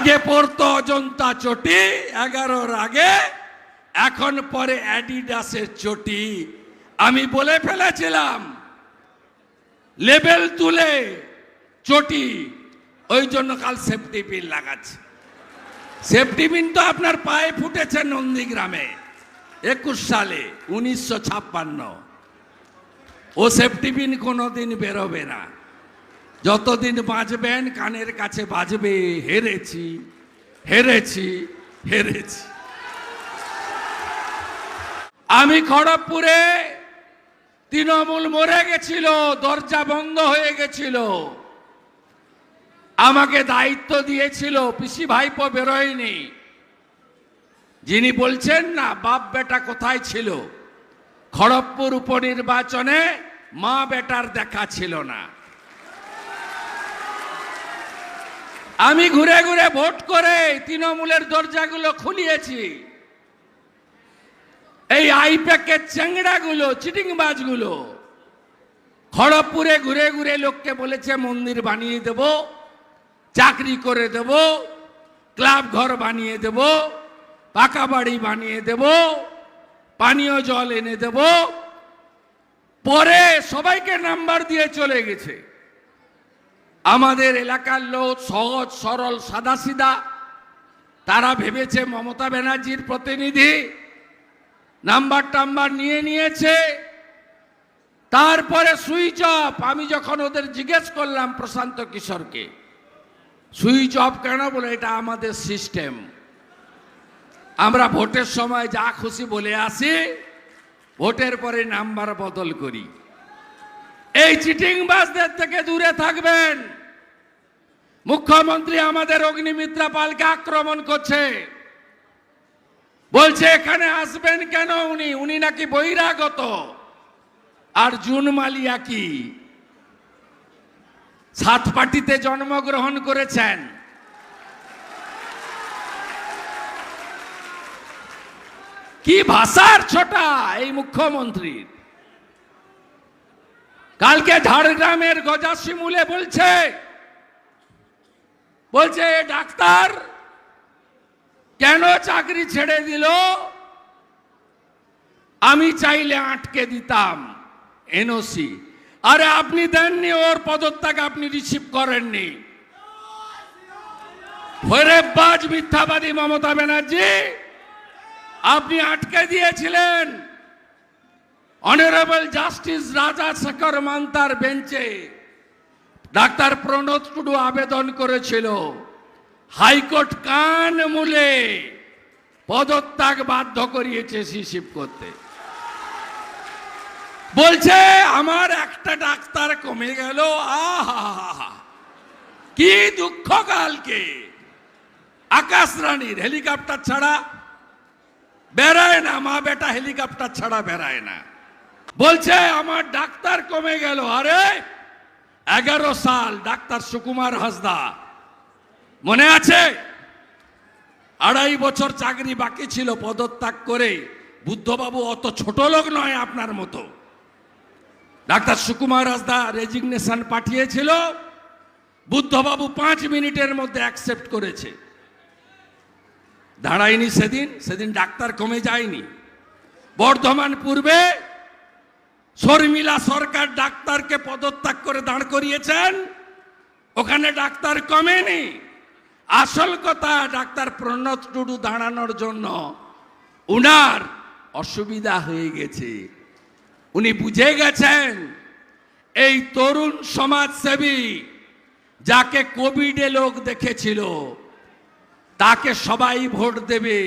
আগে পড়তো অজন্তা চটি এগারোর আগে এখন পরে অ্যাডিডাসের চটি। আমি বলে ফেলেছিলাম, লেবেল তুলে চটি, ওই জন্য কাল সেফটি পিন লাগাচ্ছে। সেফটি পিন তো আপনার পায়ে ফুটেছে নন্দীগ্রামে, একুশ সালে, উনিশশো ছাপ্পান্ন। ও সেফটি পিন কোনোদিন বেরোবে না। যতদিন বাঁচবেন কানের কাছে বাজবে, হেরেছি হেরেছি হেরেছি। আমি খড়গপুরে তৃণমূল মরে গেছিল, দরজা বন্ধ হয়ে গেছিল। আমাকে দায়িত্ব দিয়েছিল, পিসি ভাইপো বেরোয়নি। যিনি বলছেন না, বাপ বেটা কোথায় ছিল? খড়গপুর উপনির্বাচনে মা বেটার দেখা ছিল না। আমি ঘুরে ঘুরে ভোট করে তৃণমূলের দরজাগুলো খুলিয়েছি। এই আইপ্যাকের চ্যাংড়াগুলো, চিটিংবাজগুলো, খড়গপুরে ঘুরে ঘুরে লোককে বলেছে, মন্দির বানিয়ে দেব, চাকরি করে দেব, ক্লাব ঘর বানিয়ে দেব, পাকা বাড়ি বানিয়ে দেব, পানীয় জল এনে দেব। পরে সবাইকে নাম্বার দিয়ে চলে গেছে। আমাদের এলাকার লোক সহজ, সরল সাদাসিধা তারা ভেবেছে মমতা ব্যানার্জির প্রতিনিধি নাম্বার টাম্বার নিয়ে নিয়েছে। তারপরে সুইচ অফ। আমি যখন ওদের জিজ্ঞেস করলাম প্রশান্ত কিশোরকে, সুইচ অফ কেন বলে, এটা আমাদের সিস্টেম। আমরা ভোটের সময় যা খুশি বলে আসি, ভোটের পরে নাম্বার বদল করি। এই চিটিংবাজদের থেকে দূরে থাকবেন। মুখ্যমন্ত্রী আমাদের অগ্নিমিত্রা পালকে আক্রমণ করছে। বলছে, এখানে আসবেন কেন উনি? উনি নাকি বহিরাগত। আর জুন মালিয়া কি? সাত পার্টিতে জন্মগ্রহণ করেছেন। কি ভাষার ছোটা এই মুখ্যমন্ত্রীর? কালকে ঝাড়গ্রামের গজাশিমুলে বলছে বলছে ডাক্তার, কেন চাকরি ছেড়ে দিল? আমি চাইলে আটকে দিতাম এনওসি আরে আপনি দেননি, ওর পদত্যাগ আপনি রিসিভ করেননি। মিথ্যাবাদী মমতা ব্যানার্জি, আপনি আটকে দিয়েছিলেন। অনারেবল জাস্টিস রাজা শেখর মান্তার বেঞ্চে ডাক্তার প্রণোদ টুডু আবেদন করেছিল হাইকোর্ট কান মূলে পদত্যাগ বাধ্য করিয়েছে সিসিপ করতে বলছে আমার একটা ডাক্তার কমে গেল আহা কি দুঃখ কালকে আকাশ রানীর হেলিকপ্টার ছাড়া বেড়ায় না মা বেটা হেলিকপ্টার ছাড়া বেড়ায় না বলছে, আমার ডাক্তার কমে গেল। আরে, এগারো সাল ডাক্তার সুকুমার হাসদা। মনে আছে? আড়াই বছর চাকরি বাকি ছিল পদত্যাগ করে। বুদ্ধবাবু অত ছোট লোক নয় আপনার মতো। ডাক্তার সুকুমার হাসদা রেজিগনেশন পাঠিয়েছিল। বুদ্ধবাবু পাঁচ মিনিটের মধ্যে অ্যাকসেপ্ট করেছে। দাঁড়ায়নি সেদিন। সেদিন ডাক্তার কমে যায়নি। বর্ধমান পূর্বে শর্মিলা সরকার ডাক্তারকে পদত্যাগ করে দাঁড় করিয়েছেন। ওখানে ডাক্তার কমেনি। আসল কথা, ডাক্তার প্রণত টুডু দাঁড়ানোর জন্য উনার অসুবিধা হয়ে গেছে। উনি বুঝে গেছেন, এই তরুণ সমাজসেবী যাকে কোভিডে লোক দেখেছিল, তাকে সবাই ভোট দেবে।